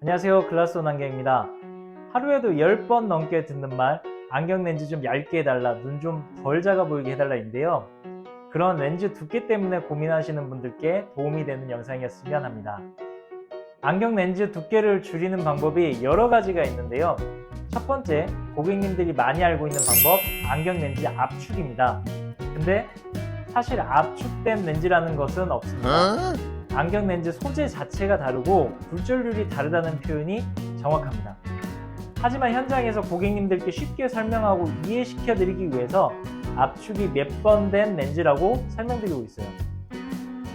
안녕하세요. 글라스온 안경입니다. 하루에도 10번 넘게 듣는 말, 안경 렌즈 좀 얇게 해달라, 눈 좀 덜 작아 보이게 해달라인데요. 그런 렌즈 두께 때문에 고민하시는 분들께 도움이 되는 영상이었으면 합니다. 안경 렌즈 두께를 줄이는 방법이 여러 가지가 있는데요. 첫 번째, 고객님들이 많이 알고 있는 방법, 안경 렌즈 압축입니다. 근데 사실 압축된 렌즈라는 것은 없습니다. 안경 렌즈 소재 자체가 다르고 굴절률이 다르다는 표현이 정확합니다. 하지만 현장에서 고객님들께 쉽게 설명하고 이해시켜 드리기 위해서 압축이 몇 번 된 렌즈라고 설명드리고 있어요.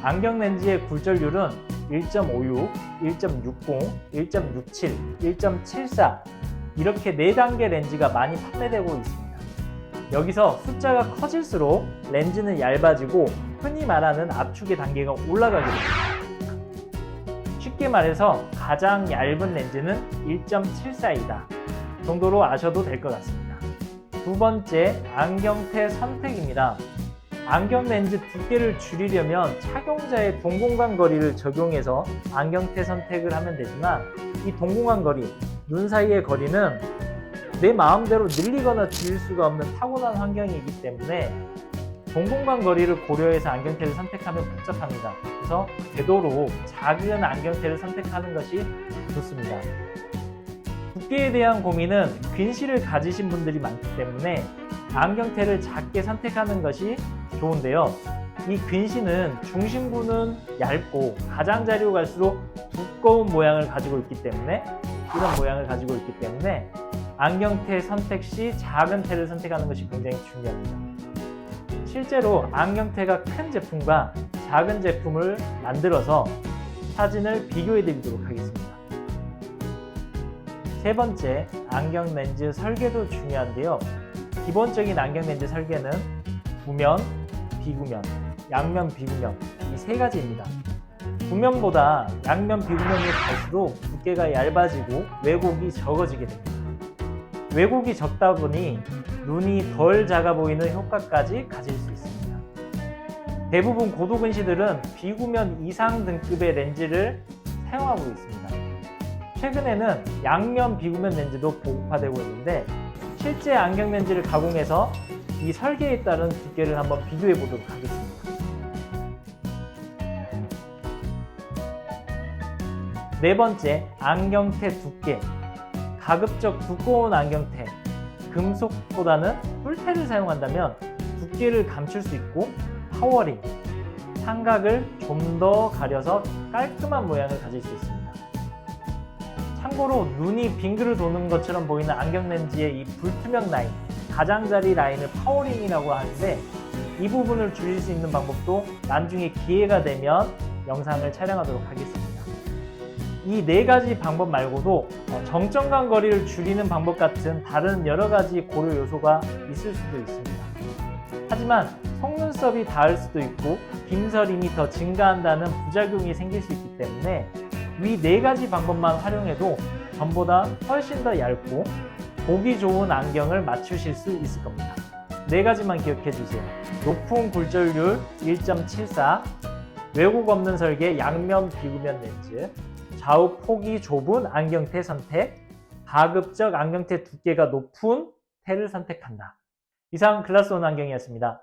안경 렌즈의 굴절률은 1.56, 1.60, 1.67, 1.74 이렇게 4단계 렌즈가 많이 판매되고 있습니다. 여기서 숫자가 커질수록 렌즈는 얇아지고 흔히 말하는 압축의 단계가 올라가게 됩니다. 쉽게 말해서 가장 얇은 렌즈는 1.74이다 정도로 아셔도 될 것 같습니다. 두 번째, 안경테 선택입니다. 안경 렌즈 두께를 줄이려면 착용자의 동공간 거리를 적용해서 안경테 선택을 하면 되지만 이 동공간 거리, 눈 사이의 거리는 내 마음대로 늘리거나 줄일 수가 없는 타고난 환경이기 때문에 동공간 거리를 고려해서 안경테를 선택하면 복잡합니다. 그래서 되도록 작은 안경테를 선택하는 것이 좋습니다. 두께에 대한 고민은 근시를 가지신 분들이 많기 때문에 안경테를 작게 선택하는 것이 좋은데요. 이 근시는 중심부는 얇고 가장자리로 갈수록 두꺼운 모양을 가지고 있기 때문에 이런 모양을 가지고 있기 때문에 안경테 선택 시 작은 테를 선택하는 것이 굉장히 중요합니다. 실제로 안경테가 큰 제품과 작은 제품을 만들어서 사진을 비교해 드리도록 하겠습니다. 세 번째, 안경 렌즈 설계도 중요한데요. 기본적인 안경 렌즈 설계는 구면, 비구면, 양면, 비구면 이 세 가지입니다. 구면보다 양면, 비구면이 갈수록 두께가 얇아지고 왜곡이 적어지게 됩니다. 왜곡이 적다 보니 눈이 덜 작아 보이는 효과까지 가질 수 있습니다. 대부분 고도근시들은 비구면 이상 등급의 렌즈를 사용하고 있습니다. 최근에는 양면 비구면 렌즈도 보급화되고 있는데 실제 안경 렌즈를 가공해서 이 설계에 따른 두께를 한번 비교해 보도록 하겠습니다. 네 번째, 안경테 두께. 가급적 두꺼운 안경테, 금속보다는 뿔테를 사용한다면 두께를 감출 수 있고 파워링, 삼각을 좀 더 가려서 깔끔한 모양을 가질 수 있습니다. 참고로 눈이 빙그르 도는 것처럼 보이는 안경 렌즈의 이 불투명 라인, 가장자리 라인을 파워링이라고 하는데 이 부분을 줄일 수 있는 방법도 나중에 기회가 되면 영상을 촬영하도록 하겠습니다. 이 네 가지 방법 말고도 어, 정점 간 거리를 줄이는 방법 같은 다른 여러 가지 고려 요소가 있을 수도 있습니다. 하지만 속눈썹이 닿을 수도 있고 김서림이 더 증가한다는 부작용이 생길 수 있기 때문에 위 네 가지 방법만 활용해도 전보다 훨씬 더 얇고 보기 좋은 안경을 맞추실 수 있을 겁니다. 네 가지만 기억해 주세요. 높은 굴절률 1.74, 왜곡 없는 설계 양면 비구면 렌즈, 좌우 폭이 좁은 안경테 선택, 가급적 안경테 두께가 높은 테를 선택한다. 이상 글라스 온 안경이었습니다.